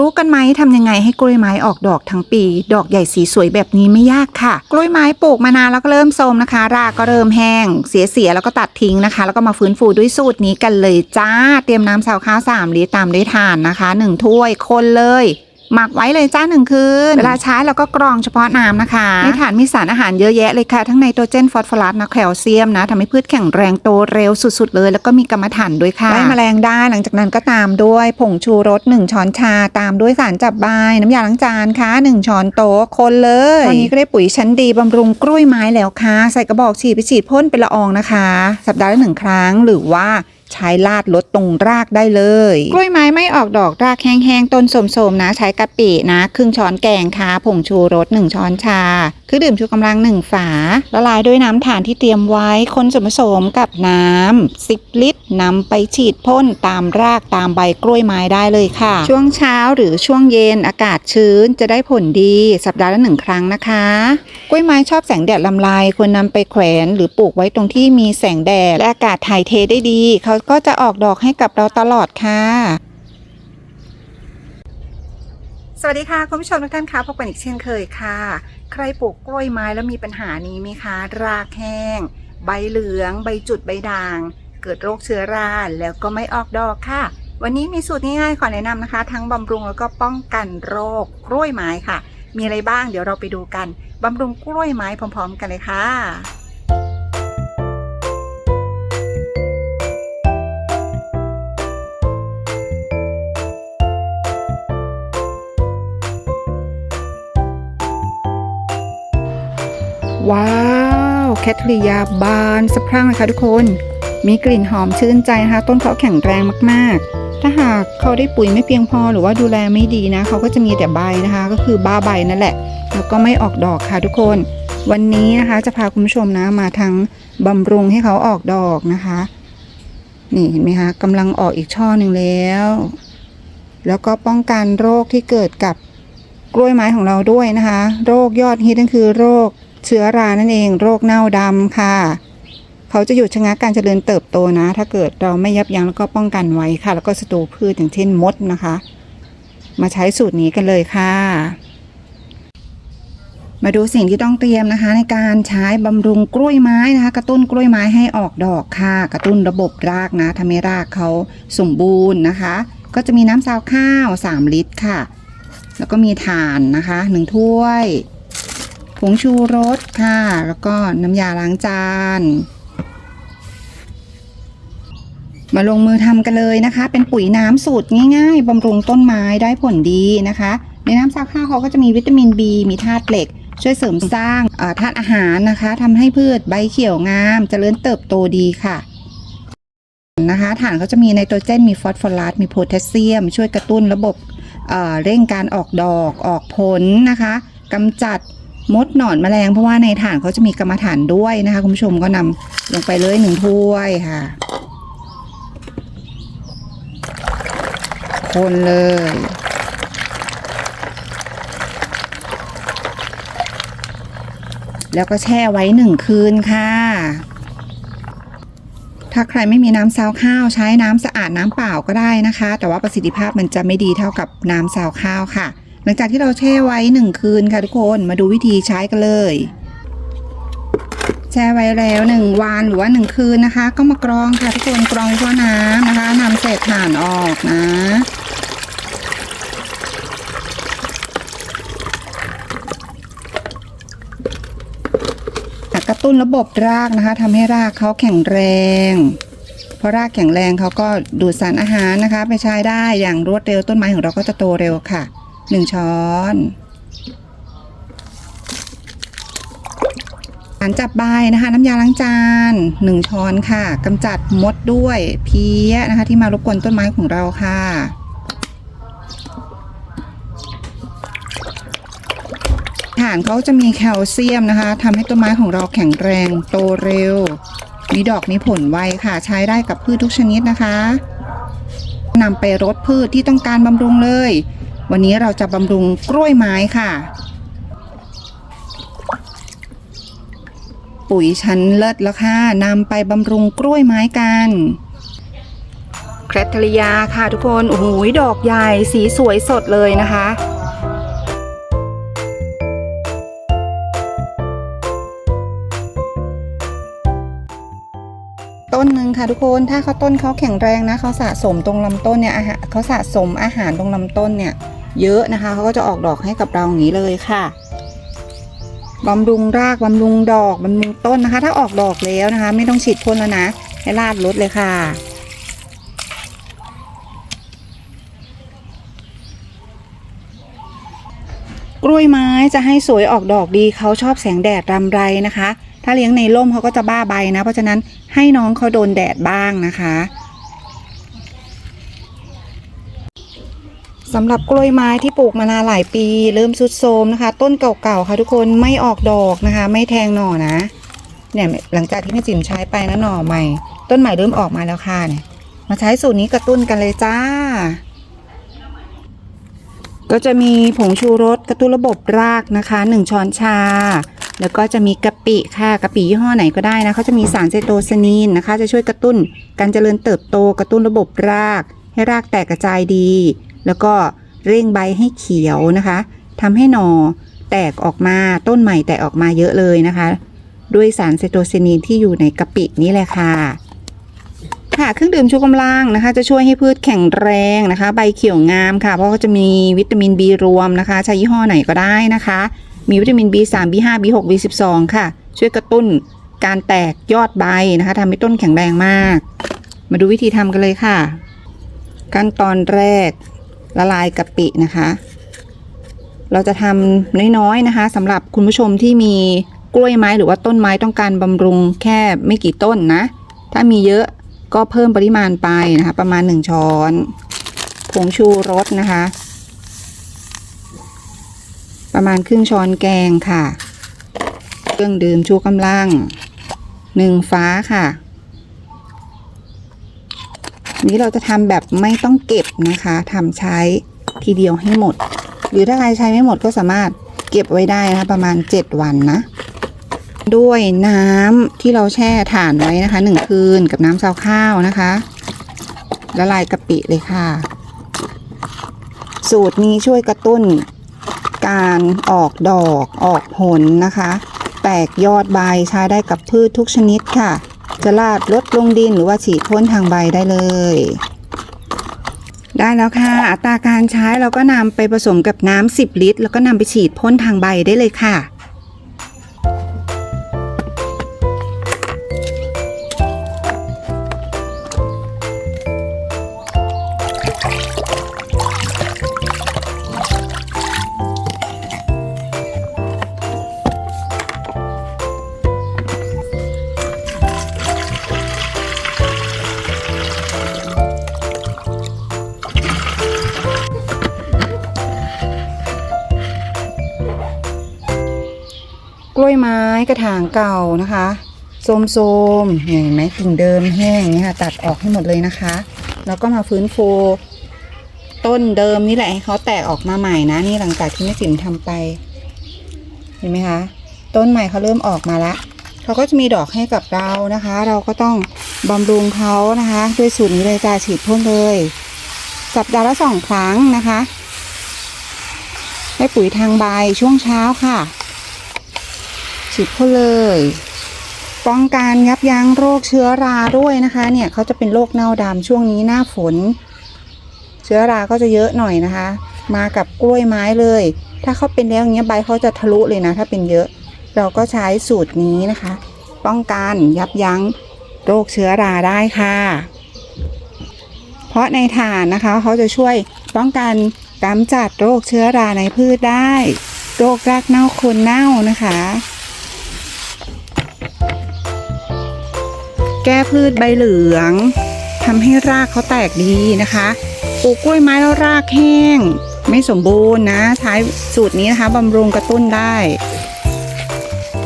รู้กันไหมทำยังไงให้กล้วยไม้ออกดอกทั้งปี ดอกใหญ่สีสวยแบบนี้ไม่ยากค่ะ กล้วยไม้ปลูกมานานแล้วก็เริ่มโทรมนะคะ รากก็เริ่มแห้ง เสียเสียๆแล้วก็ตัดทิ้งนะคะ แล้วก็มาฟื้นฟูด้วยสูตรนี้กันเลยจ้า เตรียมน้ำสาวข้าวสามลิตรตามด้วยถ่านนะคะหนึ่งถ้วยคนเลย หมักไว้เลยจ้าหนึ่งคืน เวลาใช้เราก็กรองเฉพาะน้ำนะคะ ในถ่านมีสารอาหารเยอะแยะเลยค่ะ ทั้งไนโตรเจนฟอสฟอรัสนะแคลเซียมนะทำให้พืชแข็งแรงโตเร็วสุดๆเลย แล้วก็มีกรรมฐานด้วยค่ะไล่แมลงได้หลังจากนั้นก็ตามด้วยผงชูรส 1 ช้อนชา ตามด้วยสารจับใบน้ำยาล้างจานค่ะ 1 ช้อนโต๊ะคนเลยตอนนี้ก็ได้ปุ๋ยชั้นดีบำรุงกล้วยไม้แล้วค่ะ ใส่กระบอกฉีดไปฉีดพ่นเป็นละอองนะคะ สัปดาห์ละหนึ่งครั้งหรือว่า ใช้ลาดลดตรงรากได้เลย กล้วยไม้ไม่ออกดอกรากแห้งๆ ต้นโสมๆนะ ใช้กะปินะ ครึ่งช้อนแกงค่ะ ผงชูรส 1 ช้อนชา คือดื่มชูกำลัง 1 ฝา ละลายด้วยน้ำถ่านที่เตรียมไว้ คนส่วนผสมกับน้ำ10 ลิตรนำไปฉีดพ่นตามรากตามใบกล้วยไม้ได้เลยค่ะ ช่วงเช้าหรือช่วงเย็นอากาศชื้นจะได้ผลดี สัปดาห์ละหนึ่งครั้งนะคะ กล้วยไม้ชอบแสงแดดลำลายควรนำไปแขวน หรือปลูกไว้ตรงที่มีแสงแดดและอากาศถ่ายเทได้ดี เขาก็จะออกดอกให้กับเราตลอดค่ะ สวัสดีค่ะคุณผู้ชมทุกท่านคะพบกันอีกเช่นเคยค่ะ ใครปลูกกล้วยไม้แล้วมีปัญหานี้ไหมคะ รากแห้ง ใบเหลือง ใบจุดใบด่าง เกิดโรคเชื้อราแล้วก็ไม่ออกดอกค่ะ วันนี้มีสูตรง่ายๆขอแนะนำนะคะ ทั้งบำรุงแล้วก็ป้องกันโรคกล้วยไม้ค่ะ มีอะไรบ้างเดี๋ยวเราไปดูกันบำรุงกล้วยไม้พร้อม ๆ กันเลยค่ะ ว้าว แคทริยาบานสะพรั่งเลยค่ะทุกคน มีกลิ่นหอมชื่นใจนะคะ ต้นเขาแข็งแรงมากๆ ถ้าหากเขาได้ปุ๋ยไม่เพียงพอหรือว่าดูแลไม่ดีนะ เขาก็จะมีแต่ใบนะคะ ก็คือบ้าใบนั่นแหละ แล้วก็ไม่ออกดอกค่ะทุกคน วันนี้นะคะจะพาคุณผู้ชมนะมาทั้งบำรุงให้เขาออกดอกนะคะ นี่เห็นไหมคะกำลังออกอีกช่อหนึ่งแล้ว แล้วก็ป้องกันโรคที่เกิดกับกล้วยไม้ของเราด้วยนะคะ โรคยอดฮิตนั่นคือโรค เชื้อรานั่นเองโรคเน่าดำค่ะ เขาจะหยุดชะงักการเจริญเติบโตนะ ถ้าเกิดเราไม่ยับยั้งแล้วก็ป้องกันไว้ค่ะ แล้วก็ศัตรูพืชอย่างเช่นมดนะคะ มาใช้สูตรนี้กันเลยค่ะ มาดูสิ่งที่ต้องเตรียมนะคะ ในการใช้บำรุงกล้วยไม้นะคะ กระตุ้นกล้วยไม้ให้ออกดอกค่ะ กระตุ้นระบบรากนะทำให้รากเขาสมบูรณ์นะคะ ก็จะมีน้ำซาวข้าว 3 ลิตรค่ะ แล้วก็มีถ่านนะคะ1ถ้วย ผงชูรสค่ะ แล้วก็น้ำยาล้างจาน มาลงมือทำกันเลยนะคะ เป็นปุ๋ยน้ำสูตรง่ายๆบำรุงต้นไม้ได้ผลดีนะคะ ในน้ำซักข้าวเขาก็จะมีวิตามิน B มีธาตุเหล็ก ช่วยเสริมสร้างธาตุอาหารนะคะทำให้พืชใบเขียวงามเจริญเติบโตดีค่ะนะคะฐานเขาจะมีไนโตรเจนมีฟอสฟอรัสมีโพแทสเซียม ช่วยกระตุ้นระบบเเร่งการออกดอกออกผลนะคะกำจัด มดหนอนแมลงเพราะว่าในฐานเขาจะมีกรรมฐานด้วยนะคะคุณผู้ชมก็นำลงไปเลยหนึ่งถ้วยค่ะ คนเลย แล้วก็แช่ไว้หนึ่งคืนค่ะ ถ้าใครไม่มีน้ำซาวข้าวใช้น้ำสะอาดน้ำเปล่าก็ได้นะคะ แต่ว่าประสิทธิภาพมันจะไม่ดีเท่ากับน้ำซาวข้าวค่ะ หลังจากที่เราแช่ไว้หนึ่งคืนค่ะทุกคนมาดูวิธีใช้กันเลย แช่ไว้แล้วหนึ่งวันหรือว่าหนึ่งคืนนะคะ ก็มากรองค่ะทุกคนกรองด้วยน้ำนะคะนำเศษถ่านออกนะกระตุ้นระบบรากนะคะทำให้รากเขาแข็งแรงเพราะรากแข็งแรงเขาก็ดูดสารอาหารนะคะ ไปใช้ได้อย่างรวดเร็วต้นไม้ของเราก็จะโตเร็วค่ะ หนึ่งช้อนสารจับใบนะคะ น้ำยาล้างจานหนึ่งช้อนค่ะกำจัดมดด้วยเพี้ยนะคะ ที่มารบกวนต้นไม้ของเราค่ะฐานเขาจะมีแคลเซียมนะคะทำให้ต้นไม้ของเราแข็งแรงโตเร็ว มีดอกมีผลไวค่ะ ใช้ได้กับพืชทุกชนิดนะคะนำไปรดพืชที่ต้องการบำรุงเลย วันนี้เราจะบำรุงกล้วยไม้ค่ะ ปุ๋ยชั้นเลิศแล้วค่ะนำไปบำรุงกล้วยไม้กันแครทริยาค่ะทุกคนโอ้โหดอกใหญ่สีสวยสดเลยนะคะต้นหนึ่งค่ะทุกคนถ้าเขาต้นเขาแข็งแรงนะเขาสะสมตรงลำต้นเนี่ยอาหารเขาสะสมอาหารตรงลำต้นเนี่ย เยอะนะคะเขาก็จะออกดอกให้กับเราอย่างนี้เลยค่ะบำรุงรากบำรุงดอกบำรุงต้นนะคะ ถ้าออกดอกแล้วนะคะ ไม่ต้องฉีดพ่นแล้วนะ ให้ราดรถเลยค่ะ กล้วยไม้จะให้สวยออกดอกดีเขาชอบแสงแดดรำไรนะคะ ถ้าเลี้ยงในร่มเขาก็จะบ้าใบนะ เพราะฉะนั้นให้น้องเขาโดนแดดบ้างนะคะ สำหรับกล้วยไม้ที่ปลูกมานานหลายปี เริ่มสุดโทมนะคะ ต้นเก่าๆค่ะทุกคนไม่ออกดอกนะคะ ไม่แทงหน่อนะ เนี่ยหลังจากที่แม่จิ๋มใช้ไปนะหน่อใหม่ ต้นใหม่เริ่มออกมาแล้วค่ะเนี่ยมาใช้สูตรนี้กระตุ้นกันเลยจ้า ก็จะมีผงชูรสกระตุ้นระบบรากนะคะ 1 ช้อนชา แล้วก็จะมีกะปิค่ะกะปิยี่ห้อไหนก็ได้นะเขาจะมีสารไซโตซานีนนะคะ จะช่วยกระตุ้นการเจริญเติบโตกระตุ้นระบบราก ให้รากแตกกระจายดี แล้วก็เร่งใบให้เขียวนะคะทำให้หนอแตกออกมาต้นใหม่แตกออกมาเยอะเลยนะคะ ด้วยสารไซโตซนีนที่อยู่ในกะปินี่แหละค่ะ ค่ะเครื่องดื่มชูกำลังนะคะ จะช่วยให้พืชแข็งแรงนะคะ ใบเขียวงามค่ะ เพราะว่าจะมีวิตามิน B รวมนะคะ ใช้ยี่ห้อไหนก็ได้นะคะ มีวิตามิน B3 B5 B6 B12 ค่ะ ช่วยกระตุ้นการแตกยอดใบนะคะทำให้ต้นแข็งแรงมาก มาดูวิธีทำกันเลยค่ะ ขั้นตอนแรก ละลายกะปินะคะ เราจะทำน้อยๆนะคะสำหรับคุณผู้ชมที่มีกล้วยไม้หรือว่าต้นไม้ต้องการบำรุงแค่ไม่กี่ต้นนะ ถ้ามีเยอะก็เพิ่มปริมาณไปนะคะ ประมาณ 1 ช้อนผงชูรสนะคะ ประมาณครึ่งช้อนแกงค่ะ เครื่องดื่มชูกำลังหนึ่งฟ้าค่ะ นี้เราจะทำแบบไม่ต้องเก็บนะคะทำใช้ทีเดียวให้หมด หรือถ้าใครใช้ไม่หมดก็สามารถเก็บไว้ได้นะคะประมาณ 7 วันนะ ด้วยน้ำที่เราแช่ถ่านไว้นะคะหนึ่งคืนกับน้ำซาวข้าวนะคะละลายกะปิเลยค่ะ สูตรนี้ช่วยกระตุ้นการออกดอกออกผลนะคะ แตกยอดใบใช้ได้กับพืชทุกชนิดค่ะ จะลาดลดลงดินหรือว่าฉีดพ่นทางใบได้เลย ได้แล้วค่ะ อัตราการใช้เราก็นำไปผสมกับน้ำ10 ลิตร แล้วก็นำไปฉีดพ่นทางใบได้เลยค่ะ ล้วยไม้กระถางเก่านะคะโสมๆเนี่ยเห็นไหมกิ่งเดิมแห้งนี่ค่ะ ตัดออกให้หมดเลยนะคะ แล้วก็มาฟื้นฟูต้นเดิมนี่แหละให้เขาแตกออกมาใหม่นะ นี่หลังจากที่แม่จิ๋มทำไป เห็นไหมคะ ต้นใหม่เขาเริ่มออกมาละเขาก็จะมีดอกให้กับเรานะคะ เราก็ต้องบำรุงเขานะคะ ด้วยสูตรนี้เลยจ้าฉีดพ่นเลย สัปดาห์ละสองครั้งนะคะให้ปุ๋ยทางใบช่วงเช้าค่ะ ฉีดพ่นเลย ป้องกันยับยั้งโรคเชื้อราด้วยนะคะ เนี่ยเขาจะเป็นโรคเน่าดำช่วงนี้หน้าฝน เชื้อราก็จะเยอะหน่อยนะคะ มากับกล้วยไม้เลย ถ้าเขาเป็นแล้วอย่างเงี้ยใบเขาจะทะลุเลยนะ ถ้าเป็นเยอะ เราก็ใช้สูตรนี้นะคะ ป้องกันยับยั้งโรคเชื้อราได้ค่ะ เพราะในถ่านนะคะเขาจะช่วยป้องกันกำจัดโรคเชื้อราในพืชได้ โรครากเน่าคนเน่านะคะ แก้พืชใบเหลืองทำให้รากเขาแตกดีนะคะปลูกกล้วยไม้แล้วรากแห้ง ไม่สมบูรณ์นะใช้สูตรนี้นะคะบำรุงกระตุ้นได้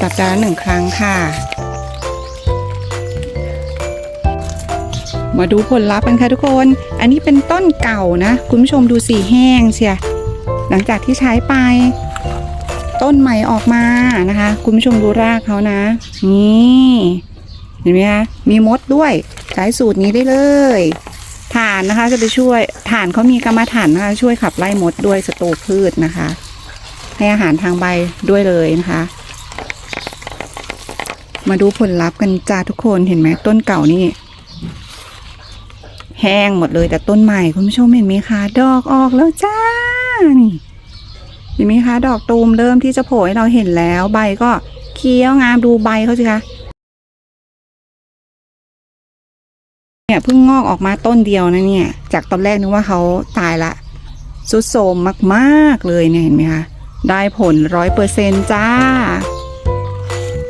สัปดาห์หนึ่งครั้งค่ะ มาดูผลลัพธ์กันค่ะทุกคน อันนี้เป็นต้นเก่านะ คุณผู้ชมดูสีแห้งเชียหลังจากที่ใช้ไป ต้นใหม่ออกมานะคะ คุณผู้ชมดูรากเขานะ นี่ ห็นไหมคะมีมดด้วยใช้สูตรนี้ได้เลยฐานนะคะจะไปช่วยฐานเขามีกรรมฐานนะคะช่วยขับไล่มดด้วยสตูพืชนะคะ ให้อาหารทางใบด้วยเลยนะคะ มาดูผลลัพธ์กันจ้าทุกคนเห็นไหมต้นเก่านี่แห้งหมดเลยแต่ต้นใหม่คุณผู้ชมเห็นไหมคะดอกออกแล้วจ้านี่เห็นไหมคะดอกตูมเริ่มที่จะโผล่ให้เราเห็นแล้ว ใบก็เคี้ยวงามดูใบเขาสิคะ เนี่ยเพิ่งงอกออกมาต้นเดียวนะเนี่ย จากตอนแรกนึกว่าเขาตายละสุดโทมมากๆเลยเนี่ยเห็นไหมคะได้ผลร้อยเปอร์เซนจ้า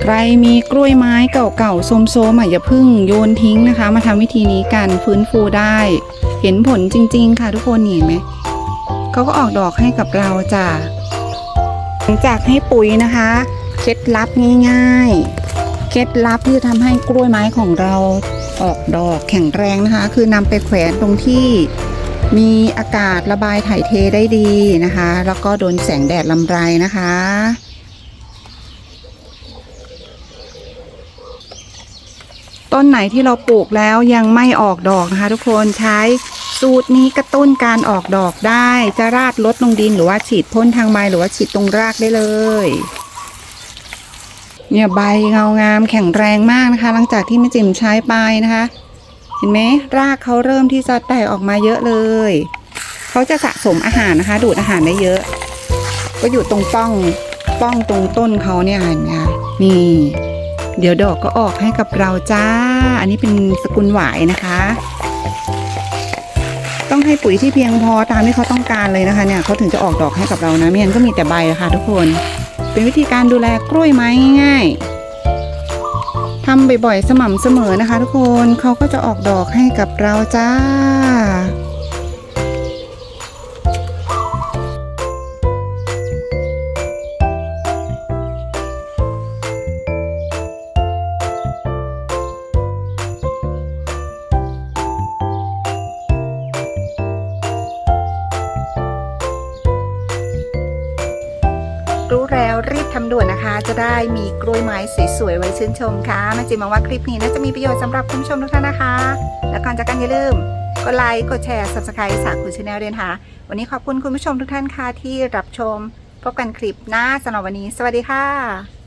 ใครมีกล้วยไม้เก่าๆโซมๆอะอย่าเพึ่งโยนทิ้งนะคะ มาทำวิธีนี้กันฟื้นฟูได้ เห็นผลจริง ๆ ค่ะทุกคนเห็นไหมเขาก็ออกดอกให้กับเราจ้ะหลังจากให้ปุ๋ยนะคะ เคล็ดลับง่ายๆ เคล็ดลับที่จะทำให้กล้วยไม้ของเรา ออกดอกแข็งแรงนะคะ คือนำไปแขวนตรงที่มีอากาศระบายถ่ายเทได้ดีนะคะ แล้วก็โดนแสงแดดลำไรนะคะ ต้นไหนที่เราปลูกแล้วยังไม่ออกดอกนะคะ ทุกคนใช้สูตรนี้กระตุ้นการออกดอกได้ จะราดลดลงดินหรือว่าฉีดพ่นทางใบหรือว่าฉีดตรงรากได้เลย เนี่ยใบเงางามแข็งแรงมากนะคะ หลังจากที่แม่จิ๋มใช้ไปนะคะ เห็นไหมรากเขาเริ่มที่จะแตกออกมาเยอะเลยเขาจะสะสมอาหารนะคะ ดูดอาหารได้เยอะ ก็อยู่ตรงป้องป้องตรงต้นเขาเนี่ยเห็นไหมคะนี่ เดี๋ยวดอกก็ออกให้กับเราจ้า อันนี้เป็นสกุลหวายนะคะ ต้องให้ปุ๋ยที่เพียงพอตามที่เขาต้องการเลยนะคะเนี่ยเขาถึงจะออกดอกให้กับเรานะไม่งั้นก็มีแต่ใบะค่ะทุกคน เป็นวิธีการดูแลกล้วยไม้ง่ายๆทำบ่อยๆสม่ำเสมอนะคะ ทุกคนเขาก็จะออกดอกให้กับเราจ้า แล้วรีบทำด่วนนะคะ จะได้มีกล้วยไม้สวยๆไว้ชื่นชมค่ะแม่จิมมองว่าคลิปนี้น่าจะมีประโยชน์สำหรับคุณผู้ชมทุกท่านนะคะ และก่อนจากกันอย่าลืมกดไลค์กดแชร์ subscribe สาคูชาแนลเรียนะคะวันนี้ขอบคุณคุณผู้ชมทุกท่านค่ะที่รับชม พบกันคลิปหน้าสำหรับวันนี้ สวัสดีค่ะ